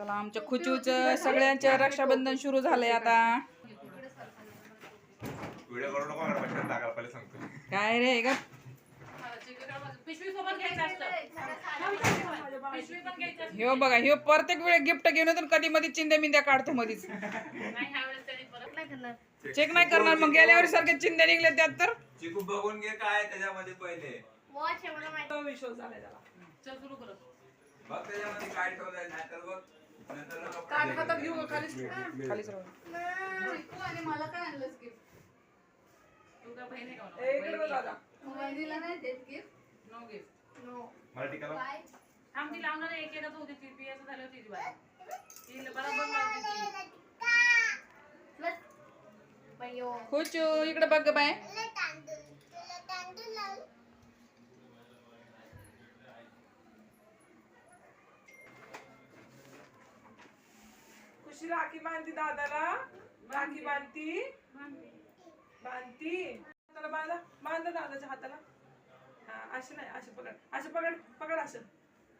चला आमच्या खुचूच सगळ्यांच्या रक्षाबंधन सुरू झालंय आता. काय रे ग ह्यो बघा ह्यो प्रत्येक वेळेस गिफ्ट घेऊन येतो कधी मध्ये चिंध्या मिंद्या काढतो मधीच. नाही चेक नाही करणार मग गेल्या वर्षी सारखे चिंध्या निघले त्यात तर. चिकू बघून घे काय त्याच्यामध्ये पहिले. विश्वास झालाय त्याला. चल सुरू करत बघ त्याच्यामध्ये काय ठेवलंय नाहीतर बघ. नंतर नको काट पडले. हातात घेऊ खालीच खालीच राहू आणि मला काय आणलंस गिफ्ट तू का बहीण आहे का ए, इकडे बघ दादा. वहिनीला नाही देत गिफ्ट नो गिफ्ट नो मला टिकाला. बाय थांब ती लावणार आहे. एकेकाच होती ती पियाचं झालं होती ती बाय ती बरोबर लावते ती बस. बयो खुचू इकडे बघ ग बाय खुशी राखी बांधती दादाला? राखी बांधती? बांधती. हाताला बांधा बांधा दादाच्या हाताला. हा असे नाही असे पकड. असे पकड पकड असं.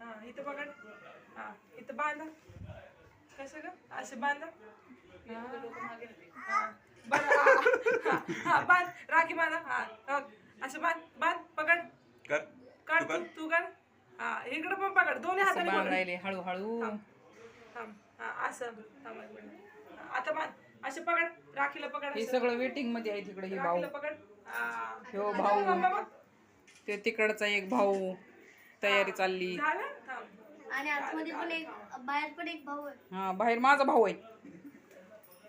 हा इथं पकड. हा इथं बांधा. कसं ग? असे बांधा. हा. बांध. राखी बांधा. हा. असं बांध बांध पकड. कर. काढ तू कर. काढ हा इकडे पण पकड. दोन्ही हाताने पकड. हळू हळू थांब. हा असं आता बांध असे पकड राखीला पकड हे. सगळं वेटिंगमध्ये आहे तिकडे हे भाऊ. राखीला पकड. हा. ह्यो आता भाऊ. बघ. ते तिकडचा एक भाऊ. तयारी चालली. झालं? थांब. आणि आतमध्ये पण एक बाहेर पण एक भाऊ आहे. हा बाहेर माझा भाऊ आहे.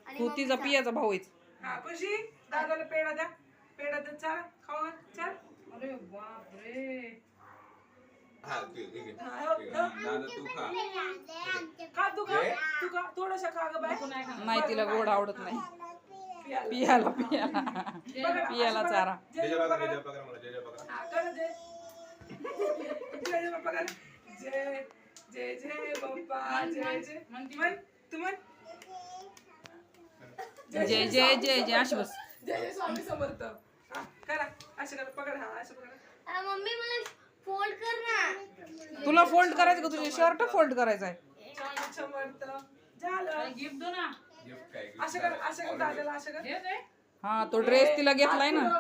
आणि तू तिचा पियाचा भाऊ आहे हा खुशी? दादाला पेढा द्या. पेढा द्या चाल खाऊ घाल, चाल. अरे बापरे. हा ठीक आहे, ठीक हा, आहे. हो. दादा तू खा. खा तू खा. तू खा थोडंसं खा ग बाय नाही तिला गोड आवडत नाही. पियाला. पियाला पियाला. पियाला चारा. जय जय जय जय करा. बघा. मला जय जय हा, करा जय जय जय करा. जय जय जय बाप्पा जय जय म्हण तू म्हण. जय जय जय जय अशी बस. जय जय स्वामी समर्थ. हा, करा असं करा पकड हा असं पकड. आ, मम्मी मला फोल्ड कर ना. तुला फोल्ड करायचं का? तुझे शर्ट फोल्ड करायचं आहे. स्वामी समर्थ झालं गिफ्ट दो ना. गिफ्ट काय? असं कर असं कर दादाला असं कर. हे ते तो ड्रेस तिला घेतलाय ना.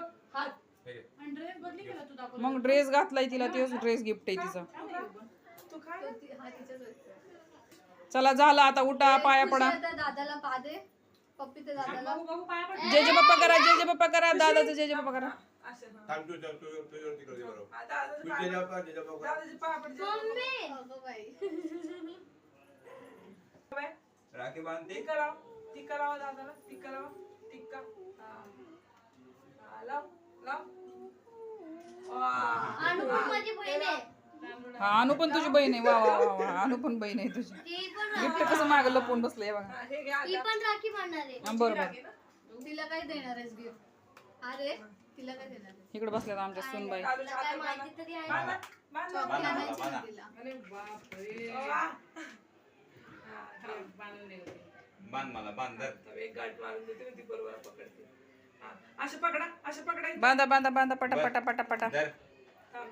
मग ड्रेस घातलाय तिला तोच ड्रेस गिफ्ट आहे तिचा. चला झालं आता उठा पाया पडा. दादाला पादे पप्पी दादाला. जय जय बाप्पा करा जय जय बाप्पा करा दादाचं जय जय बाप्पा करा. असं हा. थांब तू तू तू तुझ्यावर तिकडे बरोबर. हा, तू मम्मी! अगं बाई. बाय. राखी बांधते? टिक्का लाव टिक्का लावा दादाला टिक्का लावा टिक्का हा. हा, लाव लाव. हा अनु पण तुझी बहीण आहे. वा वा वा वा. अनु पण बहीण आहे तुझी. ती पण गिफ्ट कसं मागं लपून बसलंय बघा. पण राखी बांधणार आहे. बरोबर? तिला काय देणार आहेस गिफ्ट? अरे. तिला काय देणार आहे इकडे बसल्यात आमच्या सुनबाई दादाच्या तुला काय हातात बांधा. माहिती तरी आहे बांधा, बांधा, चॉकलेट बांधा. आणायची बांधा. ना तिला अरे बापरे वा. हा, हे बांधून दे होते. बांध मला बांध धर. थांब, एक गाठ मारून देते ना ती बरोबर पकडते हा, असं पकडा असं पकडायचं बांधा बांधा बांधा पटा पटा पटा पटा धर.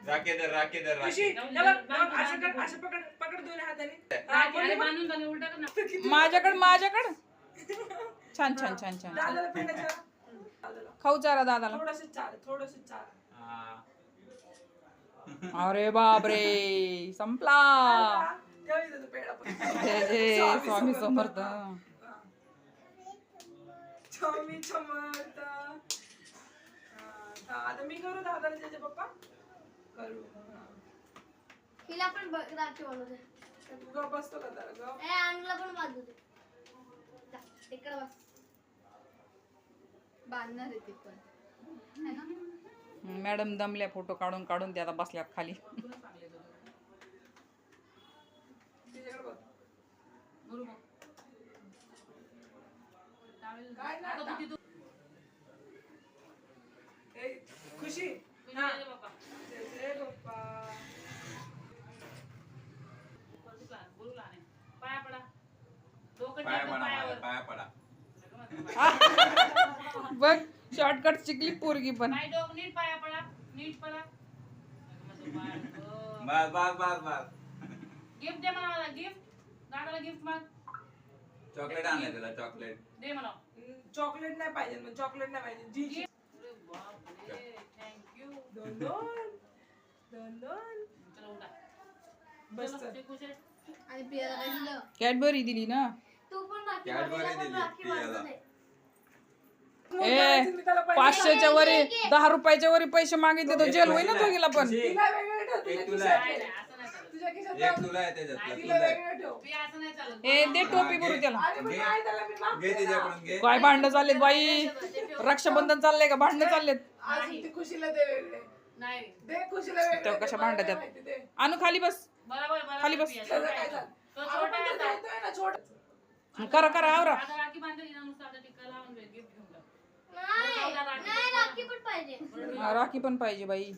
राखी राखी राखी कर पकड पकड हाताने हा, अरे. बांधून उलटा कर ना माझ्याकडे माझ्याकडे छान छान छान छान दादाला. दादाला. खाऊ चारा दादाला थोडंसं चार थोडंसं चार हा. अरे बापरे संपला ठेव इथं तो पेढा पण. जय जय स्वामी समर्थ हा. स्वामी समर्थ हा, हा, आता मी करू दादाला त्याचे पप्पा करू हा. हिला पण ब- राखी तू गप बसतो का गप ए अनुला पण बांधू दे जा, इकडे बस बांधणार आहे ती पण. है ना? मॅडम दमल्या फोटो काढून काढून ते आता बसल्यात खाली. खुशी हा. पाया पडा. पाया पडा. बघ शॉर्टकट शिकली पोरगी पण. डोक नीट पाया पडा नीट पडा. बस बस बस बस गिफ्ट दे मला गिफ्ट दादाला गिफ्ट माग. चॉकलेट आणलं चॉकलेट दे मला. चॉकलेट नाही पाहिजे मग चॉकलेट नाही पाहिजे. जी थँक्यू दोन दोन दोन दोन चला उठा. बस. आणि पियाला कॅडबरी दिली ना? तू पण पण दिली पियाला. ए. पाचशेच्या वरी दहा रुपयाच्या वरी पैसे मागितले तर जेल होईल ना दोघीला पण खुशी, तिला वेगळं ठेव तुझ्या एक तुला खिशात नाही, ठेव. नाही, असं नाही चालत. तुझ्या खिशात एक ठेव. तुला आहे त्याच्यातला तिला तुला आहे. वेगळं ठेव पी असं नाही चालत. ए दे टोपी करू. त्याला अरे मग घे. काय त्याला मी मागते घे ना. तिच्याकडून घे काय भांडणं चाललेत बाई रक्षाबंधन चाललंय का भांडणं चाललेत आज ती खुशीला दे वेगळे नाही दे खुशीला वेगळे तेव्हा कशा मला भांडत नाही आहेत? माहिती, दे. आणू खाली बस बरोबर खाली बस. त्याचं काय. झालं? तो आपण पण. देतोय ना, छोटा. करा करा आवरा गिफ्ट घेऊन राखी पण पाहिजे. हा, राखी पण पाहिजे बाई.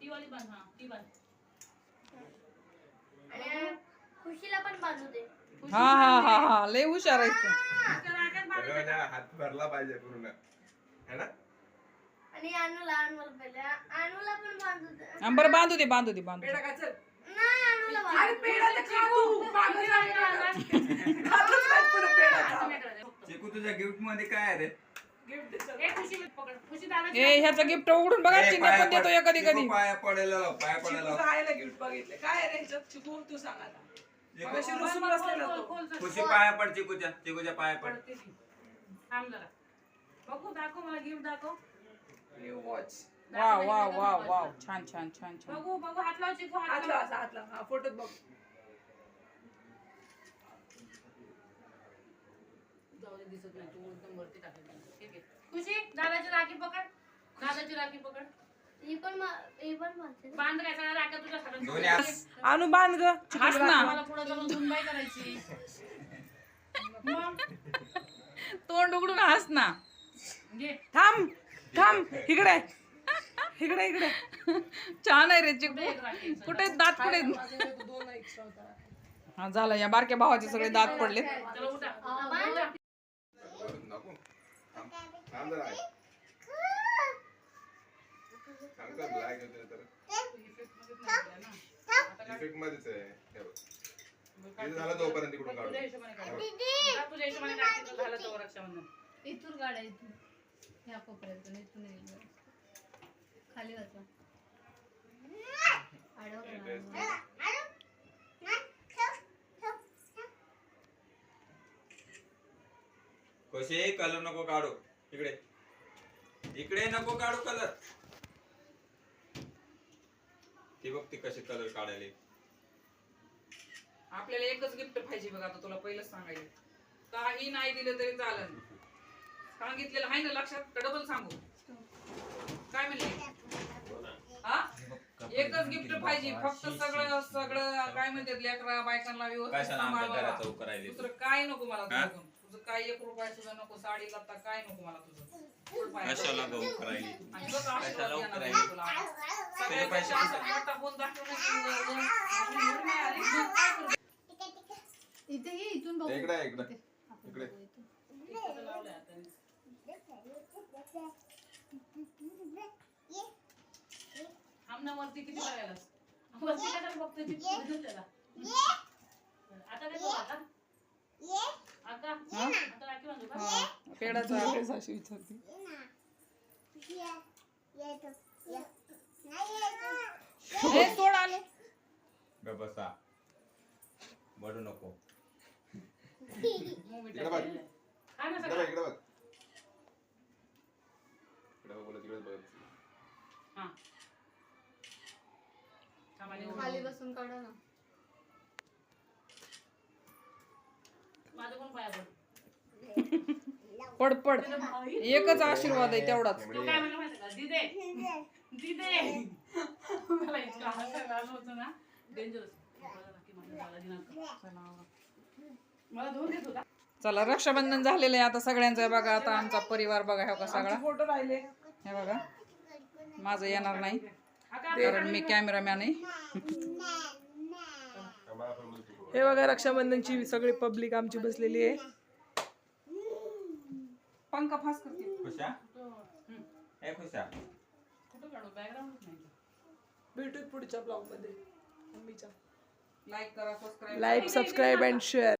ती वाली बांध हा ती बांध. आणि खुशीला पण बांधू दे. हा हा हा हा. लय हुशार आहेस तू. सगळ्यांना हात भरला पाहिजे पूर्ण है ना आणि अनुला अनुला पहिले. अनुला पण बांधू दे. हा, बरं बांधू दे बांधू दे बांधू दे. नाही अनुला बांधू पेढा तर खातच नाही पुढे पेढा. चिकू तुझ्या गिफ्टमध्ये काय आहे रे? पकड. खुशी दादाची ह्याचं गिफ्ट उघडून बघा ए, चिन्ह पाया पण देतो कधी कधी चिकू पाया पडायला लाव, पाया पडायला लाव. गिफ्ट बघितले. काय रे ह्याच्यात? चिकू तू सांग आता. चिकू- मगाशी खोल, रुसून खोल, बसलेला खोल, तो. खोल, खोल. खुशी पाया पड चिकूच्या. चिकूच्या पाया पड. पडते ती. थांब जरा. बघू दाखव मला गिफ्ट दाखव. वॉच वा वा वा वा छान छान छान छान. बघू बघू हात लाव चिकू हात हात लाव लाव. असा हात लाव. हा फोटोत बघ. दे, दिसत नाही. तू एकदम वरती टाकली ठीक आहे. खुशी दादाची राखी पकड. दादाची राखी पकड. ही पण मा- ही पण बांधते बांध काय सगळ्या राख्या तुझ्या दोन्ही हातात हात. आणू बांध ग. हास ना. मला पुढे जाऊन सुनबाई करायची. मग? तोंड उघडून हास ना. घे. थांब थांब. इकडे. इकडे इकडे. छान आहे रे कुठे चिकू कुठे दात कुठे आहेत? हा झालं. या बारक्या भावाचे सगळे दात पडले चला उठा. थांब जरा ऐक. सांगतो तुला ऐक होतं तर. इफेक्ट मध्येच आहे. हे बघ. हे झालं तोपर्यंत तिकडून काढू तुझ्या हिशोबाने काढ. जा तुझ्या हिशोबाने काढ, तिथं झालं तर रक्षाबंधन इथून इथून. कोपऱ्यातून इथून येईल. खाली वाचा आडवं करा. खुशी कलर नको काढू. इकडे. इकडे नको काढू कलर ती बघ ती कशी कलर काढायला. आपल्याला एकच गिफ्ट पाहिजे बघ आता तुला पहिलंच सांगायचं काही नाही दिलं तरी चालेल सांगितलेलं आहे ना लक्षात? डबल सांगू? काय म्हणले? हा? एकच गिफ्ट पाहिजे फक्त सगळं सगळं काय म्हणतात लेकरा बायकांना व्यवस्थित दुसरं काय नको मला काय एक रुपया सुद्धा नको साडी लत्ता काय नको मला तुझं. कशाला करायली तुला. पैसे फोन दाखवून? इथे ये इथून बघू इकडे आहे, इकडे. इथे. आपण इकडे. बघू इथून. इथं लावलंय आता. थांब ना वरती किती बघायलास वरती आता काय आता हा? आता राखी बांधू का हा, पेडाचा ड्रेस अशी विचारते. आलो. बसा. बडू नको. मग इकडे बघ. मिठाई खा ना इकडे बघ. सगळं इकडे बघ इकडे बघ बोला तिकडेच बघ हा. थांब आणि खाली बसून काढा ना. माझं पण पाया पड पड पड. एकच आशीर्वाद आहे तेवढाच. चला रक्षाबंधन झालेलं आहे आता सगळ्यांचं. आहे बघा आता आमचा परिवार बघा हे का सगळा. फोटो राहिले. हे बघा. माझं येणार नाही? कारण मी कॅमेरामॅन आहे. हे बघा रक्षाबंधनची सगळी पब्लिक आमची बसलेली आहे. पंखा फास करते. खुशा. ए खुशा. कुठं काढू? बॅकग्राऊंडच नाही भेटू पुढच्या ब्लॉगमध्ये मम्मीच्या. लाईक करा subscribe like subscribe and share